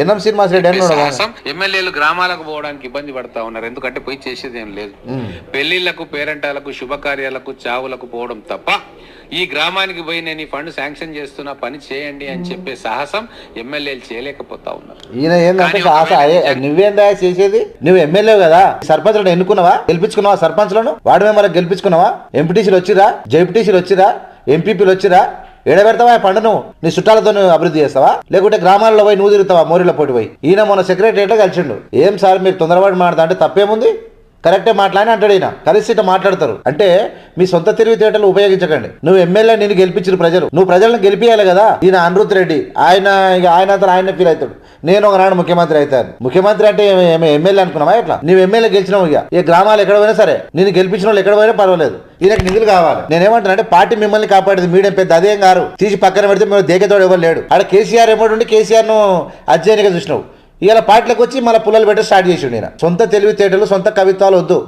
NM Srinivas Reddy ఎమ్మెల్యేలు గ్రామాలకు పోవడానికి ఇబ్బంది పడతా ఉన్నారు. ఎందుకంటే పోయి చేసేది ఏం లేదు. పెళ్ళిళ్ళకు పేరెంటాలకు శుభకార్యాలకు చావులకు పోవడం తప్ప ఈ గ్రామానికి పోయి నేను ఈ ఫండ్ శాంక్షన్ చేస్తున్నా పని చేయండి అని చెప్పే సాహసం ఎమ్మెల్యేలు చేయలేకపోతా ఉన్నారు. ఈయన ఏంటంటే సాహస నువ్వేందా చేసేది? నువ్వు ఎమ్మెల్యే కదా. సర్పంచ్లను ఎన్నుకున్నావా? గెలిపించుకున్నావా సర్పంచ్లను? వార్డు మెంబర్లకు గెలిపించుకున్నావా? ఎంపీటీసీలు వచ్చిరా? జెడ్పీటీసీలు వచ్చిరా? ఎంపీపీలు వచ్చిరా? ఏడబెడతావా పండును? నీ చుట్టాలతో నువ్వు అభివృద్ధి చేస్తావా? లేకుంటే గ్రామాల్లో పోయి నువ్వు తిరుగుతావా మోరీలో పోటీ పోయి. ఈయన మొన్న సెక్రటరియట్లో కలిసిండు. ఏం సార్ మీరు తొందరపాటు మాట్లాడతా అంటే తప్పేముంది? కరెక్టే మాట్లాడి అంటాడు ఈయన. కలిసి ఇట్లా మాట్లాడతారు. అంటే మీ సొంత తెలివితేటలు ఉపయోగించకండి. నువ్వు ఎమ్మెల్యే నేను గెలిపించిన ప్రజలు. నువ్వు ప్రజలను గెలిపియాలి కదా? ఈయన అనిరుత్ రెడ్డి. ఆయన ఆయన అతను ఆయన ఫీల్ అవుతాడు. నేను ఒకనాడు ముఖ్యమంత్రి అవుతాను. ముఖ్యమంత్రి అంటే ఎమ్మెల్యే అనుకున్నావా ఎట్లా? నువ్వు ఎమ్మెల్యే గెలిచినావు ఇక. ఈ గ్రామాలు ఎక్కడ పోయినా సరే. నేను గెలిపించిన వాళ్ళు ఎక్కడ పోయినా పర్వాలేదు. ఈయనకు నిధులు కావాలి. నేనేమంటున్నా అంటే పార్టీ మిమ్మల్ని కాపాడేది మీడియం పెద్ద. అదేం గారు తీసి పక్కన పెడితే మేము దేకేతోడు ఎవరు లేడు. ఆడ కేసీఆర్ ఏమో ఉండి కేసీఆర్ను అధ్యయనిగా చూసినావు. ఇవాళ పాటలకు వచ్చి మళ్ళీ పుల్లలు పెట్టి స్టార్ట్ చేసిండు నేను సొంత తెలివితేటలు సొంత కవిత్వాలు వద్దు.